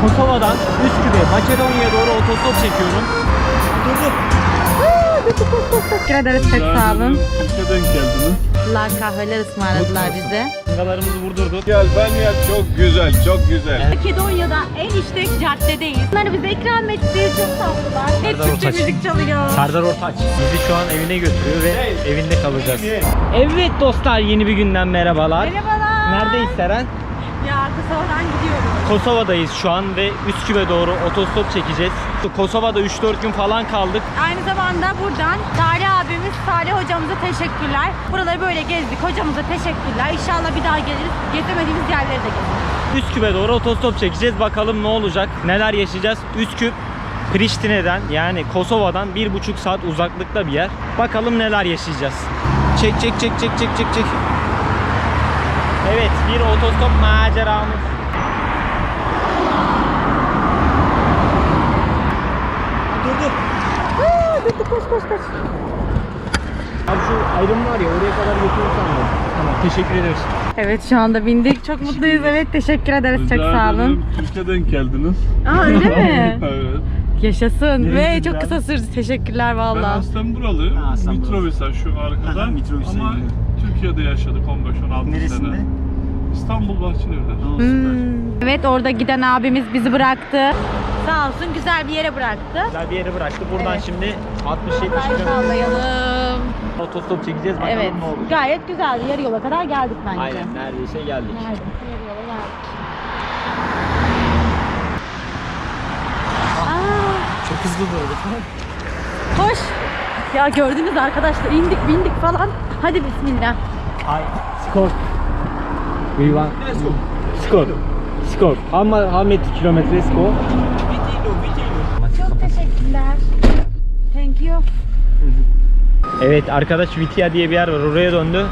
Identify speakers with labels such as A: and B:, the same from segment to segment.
A: Kosova'dan Üsküp'e, Makedonya'ya doğru otostop çekiyorum.
B: Teşekkür ederiz çok sağ olun.
C: Ülkeden geldiniz.
B: Allah kahveler ısmarladılar bize.
A: Singalarımızı vurdurduk.
C: Albanya çok güzel, çok güzel.
B: Makedonya'da en işlek caddedeyiz. Bunları bize ikram etti. Çok tatlılar. Hep
A: Serdar
B: Türkçe
A: Ortaç.
B: müzik çalıyor.
A: Serdar Ortaç bizi şu an evine götürüyor ve evinde kalacağız. Evet dostlar yeni bir günden merhabalar.
B: Merhabalar.
A: Neredeyiz Seren?
B: Ya Kosova'dan gidiyoruz.
A: Kosova'dayız şu an ve Üsküp'e doğru otostop çekeceğiz. Kosova'da 3-4 gün falan kaldık.
B: Aynı zamanda buradan Salih abimiz, Salih hocamıza teşekkürler. Buraları böyle gezdik. Hocamıza teşekkürler. İnşallah bir daha geliriz. Gezemediğimiz yerleri de gezeriz.
A: Üsküp'e doğru otostop çekeceğiz. Bakalım ne olacak? Neler yaşayacağız? Üsküp Priştine'den yani Kosova'dan bir buçuk saat uzaklıkta bir yer. Bakalım neler yaşayacağız. Çek çek çek çek çek çek çek. Evet bir otostop maceramız. Dur dur.
B: Koş koş koş.
A: Abi şu ayrım var ya oraya kadar götürürsen de. Tamam teşekkür ederiz.
B: Evet şu anda bindik. Çok mutluyuz. Evet teşekkür ederiz. Çok
C: Rica
B: sağ olun.
C: ederim, Türkiye'den geldiniz.
B: Aa öyle mi?
C: evet.
B: Yaşasın. Ve çok kısa sürdü. Teşekkürler
C: Ben
B: valla.
C: aslen buralı.
A: Ha, aslen
C: şu arkada.
A: Aha, Mitrovica'ya
C: Ama. Türkiye'de yaşadık 15-16
A: Neresinde?
C: sene. İstanbul Bahçelievler.
B: Hmm. Evet orada giden abimiz bizi bıraktı. Sağ olsun güzel bir yere bıraktı.
A: Güzel bir yere bıraktı. Buradan
B: Evet.
A: şimdi 60-70
B: Hadi
A: km
B: sallayalım.
A: otostop çekeceğiz. Bakalım
B: Evet.
A: ne olacak.
B: Gayet güzeldi. Yarı yola kadar geldik bence.
A: Aynen neredeyse geldik.
B: Neredeyse yarı yola geldik. Aa,
A: Çok hızlı doğru.
B: koş. Ya gördünüz arkadaşlar indik bindik falan. Hadi bismillah.
A: Hi, Scott. We want Scott. Scott. How, mu- how many kilometers go?
B: Çok teşekkürler. Thank you.
A: Evet arkadaş Vitya diye bir yer var oraya döndü.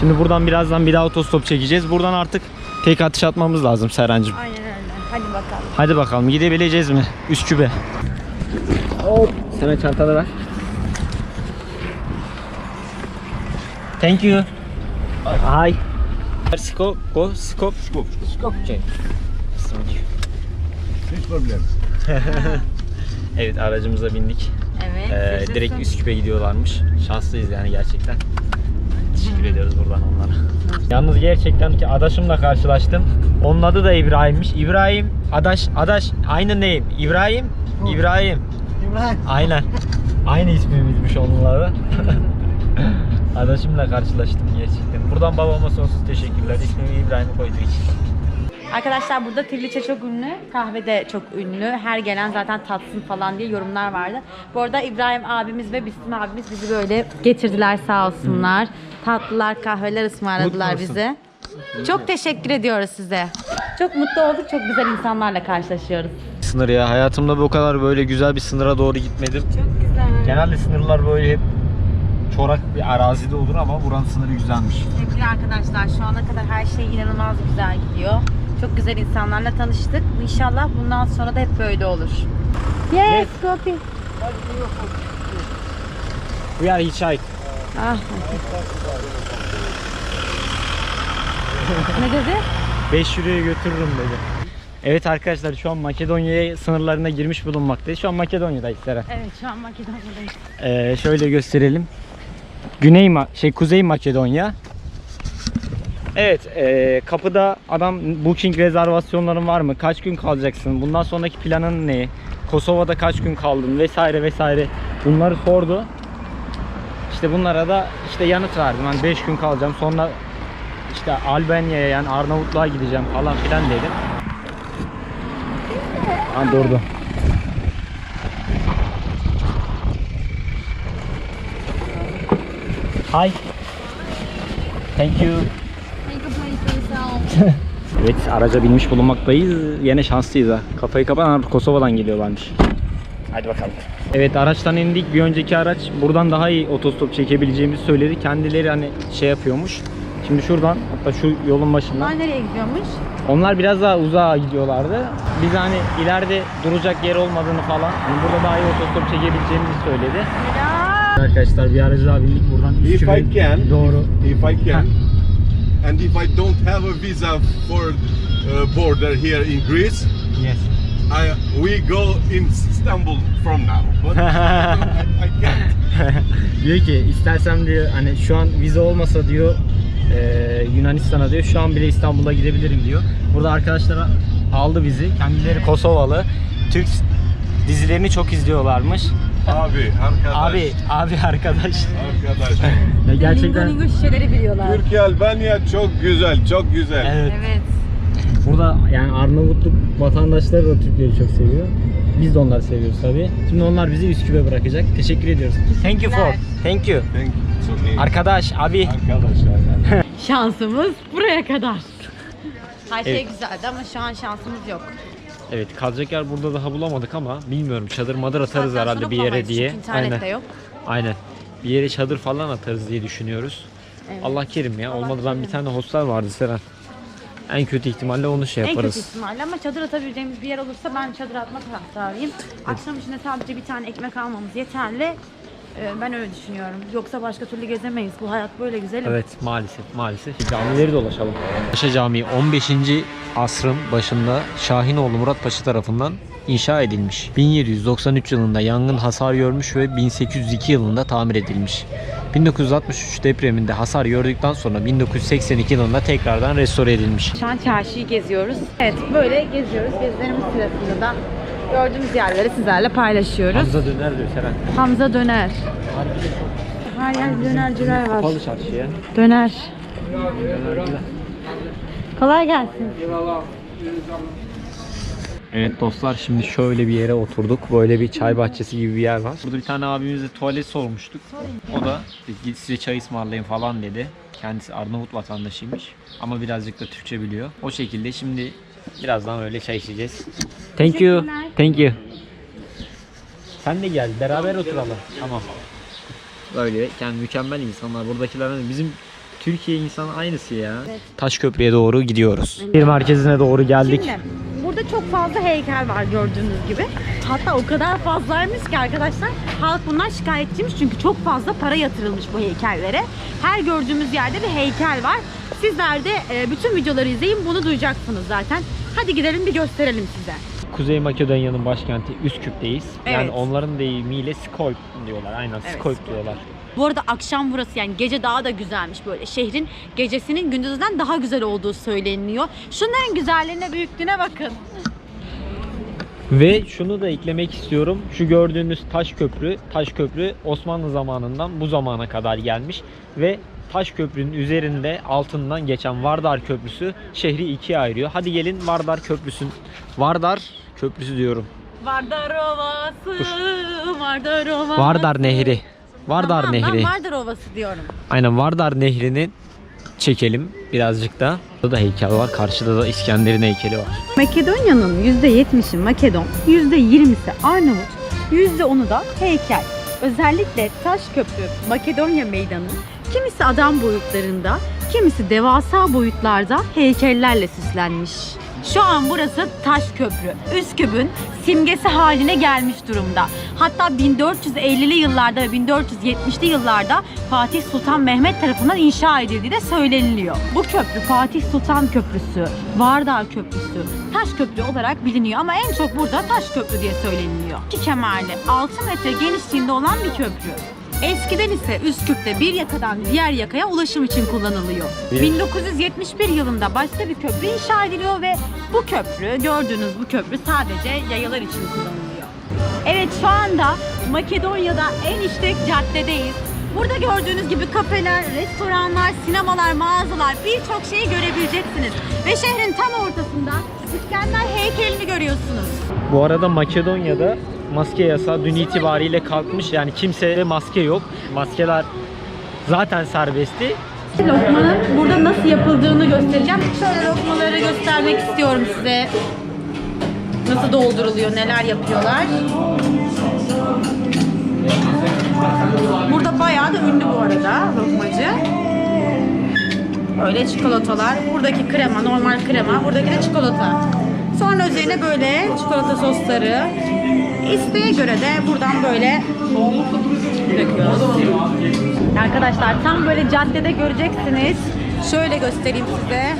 A: Şimdi buradan birazdan bir daha otostop çekeceğiz. Buradan artık tek atış atmamız lazım Serancığım.
B: Aynen öyle. Hadi bakalım.
A: Hadi bakalım gidebileceğiz mi? Üsküp'e. Hop. Sana çantanı ver. Thank you. Hi. Scope, go, scope. Scope. Scope. Okay. Thank you.
C: Hiç problem.
A: Evet aracımıza bindik.
B: Evet.
A: Ee, direkt Üsküp'e gidiyorlarmış. Şanslıyız yani gerçekten. Teşekkür ediyoruz buradan onlara. Yalnız gerçekten ki adaşımla karşılaştım. Onun adı da İbrahim'miş. İbrahim, adaş, adaş aynı name. İbrahim, İbrahim.
D: İbrahim.
A: Aynen. Aynı ismimizmiş onunla da. Adaşımla karşılaştım gerçekten. Buradan babama sonsuz teşekkürler. İsmimi İbrahim'e koyduğu için.
B: Arkadaşlar burada Tirliçe çok ünlü, kahve de çok ünlü. Her gelen zaten tatsın falan diye yorumlar vardı. Bu arada İbrahim abimiz ve Bismi abimiz bizi böyle getirdiler sağ olsunlar. Tatlılar, kahveler ısmarladılar
A: Mutlu
B: bize. Çok teşekkür ediyoruz size. Çok mutlu olduk, çok güzel insanlarla karşılaşıyoruz.
A: Sınır ya. Hayatımda bu kadar böyle güzel bir sınıra doğru gitmedim.
B: Çok güzel.
A: Genelde sınırlar böyle hep çorak bir arazide olur ama buranın sınırı güzelmiş.
B: Sevgili arkadaşlar şu ana kadar her şey inanılmaz güzel gidiyor. Çok güzel insanlarla tanıştık. İnşallah bundan sonra da hep böyle olur. Yes, copy.
A: We are hitchhike.
B: Ah. ne dedi?
A: 5 euroya götürürüm dedi. Evet arkadaşlar şu an Makedonya sınırlarına girmiş bulunmaktayız. Şu an Makedonya'dayız Seren.
B: Evet şu an Makedonya'dayız.
A: Ee, şöyle gösterelim. Güney Ma şey Kuzey Makedonya. Evet, e, kapıda adam booking rezervasyonların var mı? Kaç gün kalacaksın? Bundan sonraki planın ne? Kosova'da kaç gün kaldın vesaire vesaire. Bunları sordu. İşte bunlara da işte yanıt verdim. Ben 5 gün kalacağım. Sonra işte Albanya'ya yani Arnavutluğa gideceğim falan filan dedim. Ha durdu. Hi. Thank you. Evet araca binmiş bulunmaktayız. Yine şanslıyız ha. Kafayı kapan Kosova'dan geliyorlarmış. Hadi bakalım. Evet araçtan indik. Bir önceki araç buradan daha iyi otostop çekebileceğimizi söyledi. Kendileri hani şey yapıyormuş. Şimdi şuradan hatta şu yolun başından.
B: Bunlar nereye gidiyormuş?
A: Onlar biraz daha uzağa gidiyorlardı. Biz hani ileride duracak yer olmadığını falan, hani burada daha iyi otostop çekebileceğimizi söyledi.
B: Selam.
A: Arkadaşlar bir aracı daha bindik buradan.
C: If I can,
A: Doğru.
C: if I can, and if I don't have a visa for uh, border here in Greece,
A: Yes.
D: we go in Istanbul from now. But I, I can't.
A: diyor ki istersem diyor hani şu an vize olmasa diyor e, Yunanistan'a diyor şu an bile İstanbul'a gidebilirim diyor. Burada arkadaşlara aldı bizi. Kendileri Kosovalı. Türk dizilerini çok izliyorlarmış.
D: Abi, arkadaş.
A: Abi, abi arkadaş.
D: Arkadaş.
A: Ya gerçekten
B: Lingo lingo şişeleri biliyorlar.
D: Türkiye, Albanya çok güzel, çok güzel.
A: evet.
B: Evet.
A: Burada yani Arnavutluk vatandaşları da Türkiye'yi çok seviyor. Biz de onları seviyoruz tabii. Şimdi onlar bizi Üsküp'e bırakacak. Teşekkür ediyoruz. Thank you for. Thank you.
D: Thank you. It's okay.
A: Arkadaş, abi.
D: Arkadaşlar.
B: Şansımız buraya kadar. Her şey
A: Evet.
B: güzeldi ama şu an şansımız yok.
A: Evet kalacak yer burada daha bulamadık ama bilmiyorum çadır madır atarız herhalde bir yere diye.
B: De yok.
A: Aynen. Bir yere çadır falan atarız diye düşünüyoruz.
B: Evet.
A: Allah kerim ya.
B: Allah
A: Olmadı ben bir tane hostel vardı Seren. En kötü ihtimalle onu şey
B: En
A: yaparız.
B: kötü ihtimalle ama çadır atabileceğimiz bir yer olursa ben çadır atma taraftarıyım. Akşam içinde sadece bir tane ekmek almamız yeterli. Ee, Ben öyle düşünüyorum. Yoksa başka türlü gezemeyiz. Bu hayat böyle güzel.
A: Evet maalesef maalesef. Camileri dolaşalım. Paşa Camii 15. asrın başında Şahinoğlu Murat Paşa tarafından inşa edilmiş. 1793 yılında yangın hasar görmüş ve 1802 yılında tamir edilmiş. 1963 depreminde hasar gördükten sonra 1982 yılında tekrardan restore edilmiş.
B: Şu an çarşıyı geziyoruz. Evet böyle geziyoruz. Gezilerimiz sırasında da gördüğümüz yerleri sizlerle paylaşıyoruz.
A: Hamza döner diyor Seren.
B: Hamza döner. Her yer dönerciler var.
A: Kapalı çarşıya.
B: Döner. Kolay gelsin.
A: Evet dostlar şimdi şöyle bir yere oturduk. Böyle bir çay bahçesi gibi bir yer var. Burada bir tane abimize tuvalet sormuştuk. O da git size çay ısmarlayın falan dedi. Kendisi Arnavut vatandaşıymış. Ama birazcık da Türkçe biliyor. O şekilde şimdi birazdan öyle çay içeceğiz. Thank you. Thank you. Sen de gel. Beraber oturalım. Tamam. Böyle yani mükemmel insanlar. Buradakiler bizim Türkiye insanı aynısı ya. Taşköprü'ye doğru gidiyoruz. Bir merkezine doğru geldik.
B: Şimdi burada çok fazla heykel var gördüğünüz gibi. Hatta o kadar fazlaymış ki arkadaşlar halk bundan şikayetçiymiş çünkü çok fazla para yatırılmış bu heykellere. Her gördüğümüz yerde bir heykel var. Sizler de e, bütün videoları izleyin bunu duyacaksınız zaten. Hadi gidelim bir gösterelim size.
A: Kuzey Makedonya'nın başkenti Üsküp'teyiz. Yani
B: Evet.
A: onların deyimiyle Skolp diyorlar. Aynen
B: Evet,
A: Skolp. diyorlar.
B: Bu arada akşam burası yani gece daha da güzelmiş böyle. Şehrin gecesinin gündüzden daha güzel olduğu söyleniyor. Şunların güzelliğine, büyüklüğüne bakın.
A: Ve şunu da eklemek istiyorum. Şu gördüğünüz taş köprü, taş köprü Osmanlı zamanından bu zamana kadar gelmiş ve taş köprünün üzerinde altından geçen Vardar Köprüsü şehri ikiye ayırıyor. Hadi gelin Vardar Köprüsün Vardar Köprüsü diyorum.
B: Vardar Ovası, Vardar Ovası.
A: Vardar Nehri. Vardar
B: Tamam,
A: Nehri.
B: Ben Vardar Ovası diyorum.
A: Aynen Vardar Nehri'ni çekelim birazcık da. Burada da heykel var. Karşıda da İskender'in heykeli var.
B: Makedonya'nın %70'i Makedon, %20'si Arnavut, %10'u da heykel. Özellikle Taşköprü Makedonya Meydanı kimisi adam boyutlarında, kimisi devasa boyutlarda heykellerle süslenmiş. Şu an burası Taşköprü, Üsküp'ün simgesi haline gelmiş durumda. Hatta 1450'li yıllarda ve 1470'li yıllarda Fatih Sultan Mehmet tarafından inşa edildiği de söyleniliyor. Bu köprü Fatih Sultan Köprüsü, Vardar Köprüsü, Taş Köprü olarak biliniyor ama en çok burada Taş Köprü diye söyleniliyor. İki kemerli, 6 metre genişliğinde olan bir köprü. Eskiden ise Üsküp'te bir yakadan diğer yakaya ulaşım için kullanılıyor.
A: Bir-
B: 1971 yılında başka bir köprü inşa ediliyor ve bu köprü, gördüğünüz bu köprü sadece yayalar için kullanılıyor. Evet şu anda Makedonya'da en işlek caddedeyiz. Burada gördüğünüz gibi kafeler, restoranlar, sinemalar, mağazalar birçok şeyi görebileceksiniz. Ve şehrin tam ortasında İskender heykelini görüyorsunuz.
A: Bu arada Makedonya'da maske yasağı dün itibariyle kalkmış. Yani kimsede maske yok. Maskeler zaten serbestti.
B: Lokmanın burada nasıl yapıldığını göstereceğim. Şöyle lokmaları göstermek istiyorum size. Nasıl dolduruluyor, neler yapıyorlar. Burada bayağı da ünlü bu arada lokmacı. Böyle çikolatalar. Buradaki krema, normal krema. Buradaki de çikolata. Sonra üzerine böyle çikolata sosları. İsteğe göre de buradan böyle döküyoruz. Arkadaşlar tam böyle caddede göreceksiniz. Şöyle göstereyim size.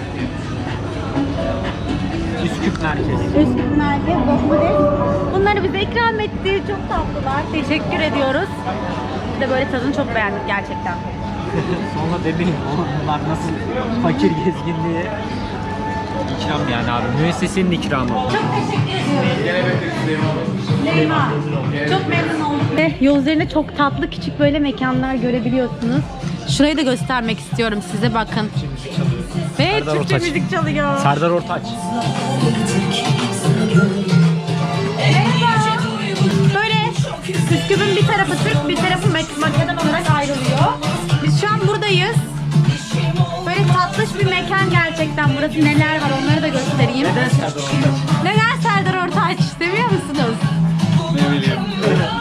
A: Üsküp merkezi.
B: Üsküp Merkez Lokmades bize ikram etti. Çok tatlılar. Teşekkür ediyoruz. Biz de böyle tadını çok beğendik gerçekten.
A: Sonra demeyin onlar nasıl fakir gezginliği. İkram yani abi. Müessesenin ikramı.
B: Çok teşekkür ediyoruz. Leyma. Çok memnun olduk. Ve yol üzerinde çok tatlı küçük böyle mekanlar görebiliyorsunuz. Şurayı da göstermek istiyorum size bakın. Ve
A: Serdar
B: Türkçe
A: Ortaç.
B: müzik çalıyor.
A: Serdar Ortaç.
B: Merhaba. Böyle Üsküp'ün bir tarafı Türk, bir tarafı Mak- Burası neler var onları da göstereyim. Neden Serdar Ortaç? Neden Serdar Ortaç? Seviyor musunuz?
D: Ne bileyim.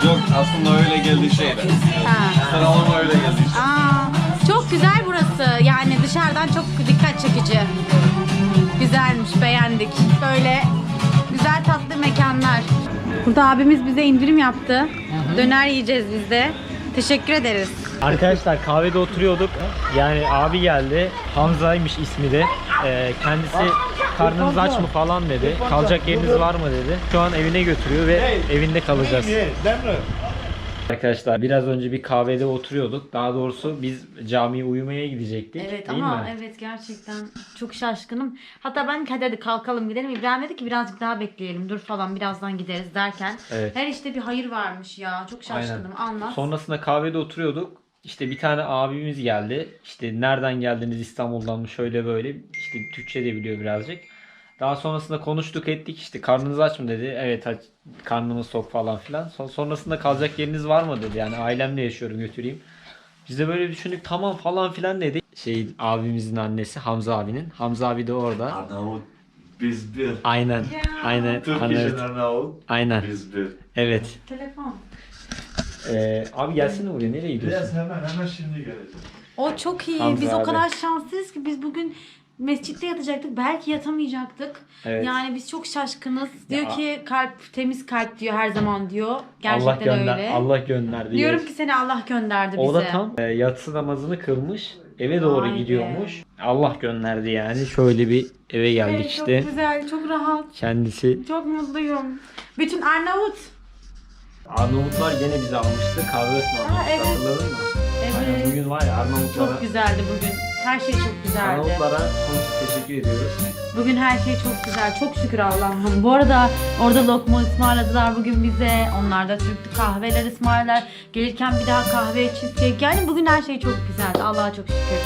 D: Yok aslında öyle geldi şeyden.
B: Ha.
D: Sıralama öyle geldi.
B: Aa, çok güzel burası. Yani dışarıdan çok dikkat çekici. Güzelmiş, beğendik. Böyle güzel tatlı mekanlar. Burada abimiz bize indirim yaptı. Döner yiyeceğiz biz de. Teşekkür ederiz.
A: Arkadaşlar kahvede oturuyorduk. Yani abi geldi. Hamza'ymış ismi de. Ee, kendisi karnınız aç mı falan dedi. Kalacak yeriniz var mı dedi. Şu an evine götürüyor ve evinde kalacağız. Arkadaşlar biraz önce bir kahvede oturuyorduk. Daha doğrusu biz camiye uyumaya gidecektik.
B: Evet
A: değil
B: ama
A: mi?
B: evet gerçekten çok şaşkınım. Hatta ben hadi kalkalım gidelim. İbrahim dedi ki birazcık daha bekleyelim. Dur falan birazdan gideriz derken.
A: Evet.
B: Her işte bir hayır varmış ya. Çok şaşkınım. Anlat.
A: Sonrasında kahvede oturuyorduk. İşte bir tane abimiz geldi. İşte nereden geldiniz İstanbul'dan mı şöyle böyle. İşte Türkçe de biliyor birazcık. Daha sonrasında konuştuk ettik işte karnınız aç mı dedi. Evet aç karnımız tok falan filan. Son, sonrasında kalacak yeriniz var mı dedi. Yani ailemle yaşıyorum götüreyim. Biz de böyle düşündük tamam falan filan dedik. Şey abimizin annesi Hamza abinin. Hamza abi de orada.
D: Arnavut biz bir.
A: Aynen. Aynen.
D: Turkish
A: Arnavut.
D: Arnavut
A: Aynen.
D: biz bir.
A: Evet.
B: Telefon.
A: Ee, abi gelsene buraya nereye gidiyorsun?
C: hemen hemen şimdi geleceğim.
B: O çok iyi.
A: Hamza
B: biz o
A: abi.
B: kadar şanslıyız ki biz bugün mescitte yatacaktık. Belki yatamayacaktık.
A: Evet.
B: Yani biz çok şaşkınız. Diyor
A: Ya.
B: ki kalp temiz kalp diyor her zaman diyor.
A: Allah
B: Gerçekten
A: gönder
B: öyle.
A: Allah gönderdi.
B: Diyorum ki seni Allah gönderdi bize.
A: O da tam e, yatsı namazını kılmış. Eve doğru
B: Vay be.
A: gidiyormuş. Allah gönderdi yani. Şöyle bir eve geldik
B: Evet,
A: işte.
B: Çok güzel, çok rahat.
A: Kendisi
B: Çok mutluyum. Bütün Arnavut.
A: Arnavutlar gene bizi almıştı. Kahve ısmarlamıştı.
B: Evet.
A: Hatırladın mı? Aynen,
B: Evet.
A: bugün var ya Arnavutlara,
B: Çok güzeldi bugün. Her şey çok güzeldi.
A: Arnavutlara sonsuz teşekkür ediyoruz.
B: Bugün her şey çok güzel. Çok şükür Allah'ım. Bu arada orada lokma ısmarladılar bugün bize. Onlar da Türk kahveler ısmarlar. Gelirken bir daha kahve cheesecake. Yani bugün her şey çok güzeldi. Allah'a çok şükür.